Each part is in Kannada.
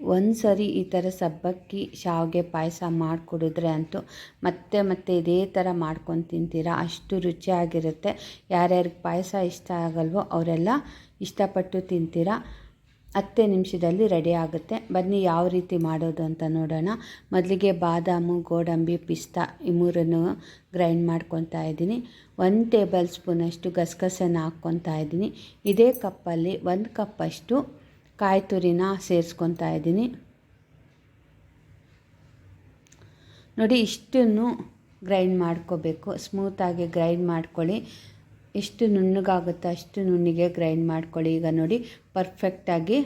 ಒಂದು ಸರಿ ಈ ಥರ ಸಬ್ಬಕ್ಕಿ, ಶಾವಿಗೆ, ಪಾಯಸ ಮಾಡಿಕೊಡಿದ್ರೆ ಅಂತೂ ಮತ್ತೆ ಮತ್ತೆ ಇದೇ ಥರ ಮಾಡ್ಕೊಂಡು ತಿಂತೀರಾ? ಅಷ್ಟು ರುಚಿಯಾಗಿರುತ್ತೆ. ಯಾರ್ಯಾರಿಗೆ ಪಾಯಸ ಇಷ್ಟ ಆಗಲ್ವೋ ಅವರೆಲ್ಲ ಇಷ್ಟಪಟ್ಟು ತಿಂತೀರಾ? ಹತ್ತೇ ನಿಮಿಷದಲ್ಲಿ ರೆಡಿ ಆಗುತ್ತೆ. ಬನ್ನಿ, ಯಾವ ರೀತಿ ಮಾಡೋದು ಅಂತ ನೋಡೋಣ. ಮೊದಲಿಗೆ ಬಾದಾಮು, ಗೋಡಂಬಿ, ಪಿಸ್ತಾ ಈ ಮೂರನ್ನು ಗ್ರೈಂಡ್ ಮಾಡ್ಕೊತಾ ಇದ್ದೀನಿ. ಒಂದು ಟೇಬಲ್ ಸ್ಪೂನಷ್ಟು ಗಸಗಸೆನ ಹಾಕ್ಕೊತಾ ಇದ್ದೀನಿ. ಇದೇ ಕಪ್ಪಲ್ಲಿ ಒಂದು ಕಪ್ಪಷ್ಟು ಕಾಯಿ ತುರಿನ ಸೇರಿಸ್ಕೊತಾ ಇದ್ದೀನಿ. ನೋಡಿ, ಇಷ್ಟನ್ನು ಗ್ರೈಂಡ್ ಮಾಡ್ಕೋಬೇಕು. ಸ್ಮೂತಾಗಿ ಗ್ರೈಂಡ್ ಮಾಡ್ಕೊಳ್ಳಿ. ಎಷ್ಟು ನುಣ್ಣಗಾಗುತ್ತೋ ಅಷ್ಟು ನುಣ್ಣಿಗೆ ಗ್ರೈಂಡ್ ಮಾಡ್ಕೊಳ್ಳಿ. ಈಗ ನೋಡಿ ಪರ್ಫೆಕ್ಟಾಗಿ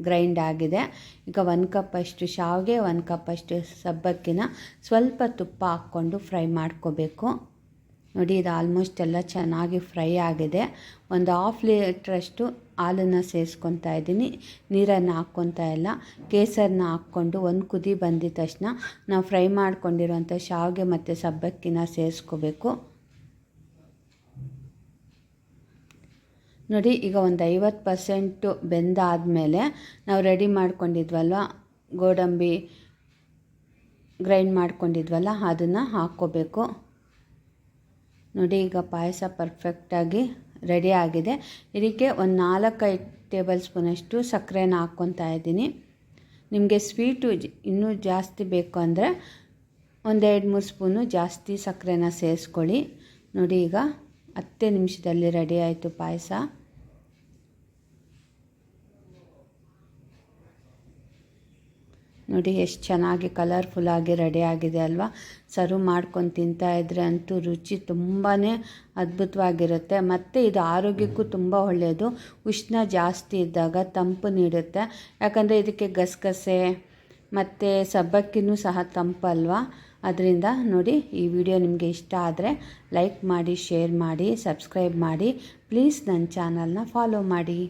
ಗ್ರೈಂಡ್ ಆಗಿದೆ. ಈಗ ಒಂದು ಕಪ್ಪಷ್ಟು ಶಾವಿಗೆ ಒಂದು ಕಪ್ಪಷ್ಟು ಸಬ್ಬಕ್ಕಿನ ಸ್ವಲ್ಪ ತುಪ್ಪ ಹಾಕ್ಕೊಂಡು ಫ್ರೈ ಮಾಡ್ಕೋಬೇಕು. ನೋಡಿ, ಇದು ಆಲ್ಮೋಸ್ಟ್ ಎಲ್ಲ ಚೆನ್ನಾಗಿ ಫ್ರೈ ಆಗಿದೆ. ಒಂದು ಹಾಫ್ ಲೀಟ್ರಷ್ಟು ಹಾಲನ್ನು ಸೇರಿಸ್ಕೊತಾ ಇದ್ದೀನಿ. ನೀರನ್ನು ಹಾಕ್ಕೊತಾ ಇಲ್ಲ. ಕೇಸರನ್ನ ಹಾಕ್ಕೊಂಡು ಒಂದು ಕುದಿ ಬಂದಿದ ತಕ್ಷಣ ನಾವು ಫ್ರೈ ಮಾಡ್ಕೊಂಡಿರೋಂಥ ಶಾವಿಗೆ ಮತ್ತು ಸಬ್ಬಕ್ಕಿನ ಸೇರಿಸ್ಕೋಬೇಕು ನೋಡಿ, ಈಗ ಒಂದು ಐವತ್ತು ಪರ್ಸೆಂಟು ಬೆಂದಾದಮೇಲೆ ನಾವು ರೆಡಿ ಮಾಡ್ಕೊಂಡಿದ್ವಲ್ವ? ಗೋಡಂಬಿ ಗ್ರೈಂಡ್ ಮಾಡ್ಕೊಂಡಿದ್ವಲ್ಲ, ಅದನ್ನು ಹಾಕ್ಕೋಬೇಕು. ನೋಡಿ, ಈಗ ಪಾಯಸ ಪರ್ಫೆಕ್ಟಾಗಿ ರೆಡಿ ಆಗಿದೆ. ಇದಕ್ಕೆ ಒಂದು ನಾಲ್ಕೈದು ಟೇಬಲ್ ಸ್ಪೂನಷ್ಟು ಸಕ್ಕರೆನ ಹಾಕ್ಕೊತಾ ಇದ್ದೀನಿ. ನಿಮಗೆ ಸ್ವೀಟು ಇನ್ನೂ ಜಾಸ್ತಿ ಬೇಕು ಅಂದರೆ ಒಂದೆರಡು ಮೂರು ಸ್ಪೂನು ಜಾಸ್ತಿ ಸಕ್ಕರೆನ ಸೇರಿಸ್ಕೊಳ್ಳಿ. ನೋಡಿ, ಈಗ ಹತ್ತೇ ನಿಮಿಷದಲ್ಲಿ ರೆಡಿ ಆಯಿತು ಪಾಯಸ. ನೋಡಿ ಎಷ್ಟು ಚೆನ್ನಾಗಿ ಕಲರ್ಫುಲ್ಲಾಗಿ ರೆಡಿ ಆಗಿದೆ ಅಲ್ವಾ? ಸರ್ವ್ ಮಾಡ್ಕೊಂಡು ತಿಂತಾ ಇದ್ರೆ ಅಂತೂ ರುಚಿ ತುಂಬಾ ಅದ್ಭುತವಾಗಿರುತ್ತೆ. ಮತ್ತು ಇದು ಆರೋಗ್ಯಕ್ಕೂ ತುಂಬ ಒಳ್ಳೆಯದು ಉಷ್ಣ ಜಾಸ್ತಿ ಇದ್ದಾಗ ತಂಪು ನೀಡುತ್ತೆ. ಯಾಕಂದರೆ ಇದಕ್ಕೆ ಗಸಗಸೆ, ಮತ್ತು ಸಬ್ಬಕ್ಕಿನೂ ಸಹ ತಂಪಲ್ವಾ ಅದರಿಂದ ನೋಡಿ ಈ ವಿಡಿಯೋ ನಿಮಗೆ ಇಷ್ಟ ಆದರೆ ಲೈಕ್ ಮಾಡಿ ಶೇರ್ ಮಾಡಿ ಸಬ್ಸ್ಕ್ರೈಬ್ ಮಾಡಿ. ಪ್ಲೀಸ್ ನನ್ನ ಚಾನಲ್ನ ಫಾಲೋ ಮಾಡಿ.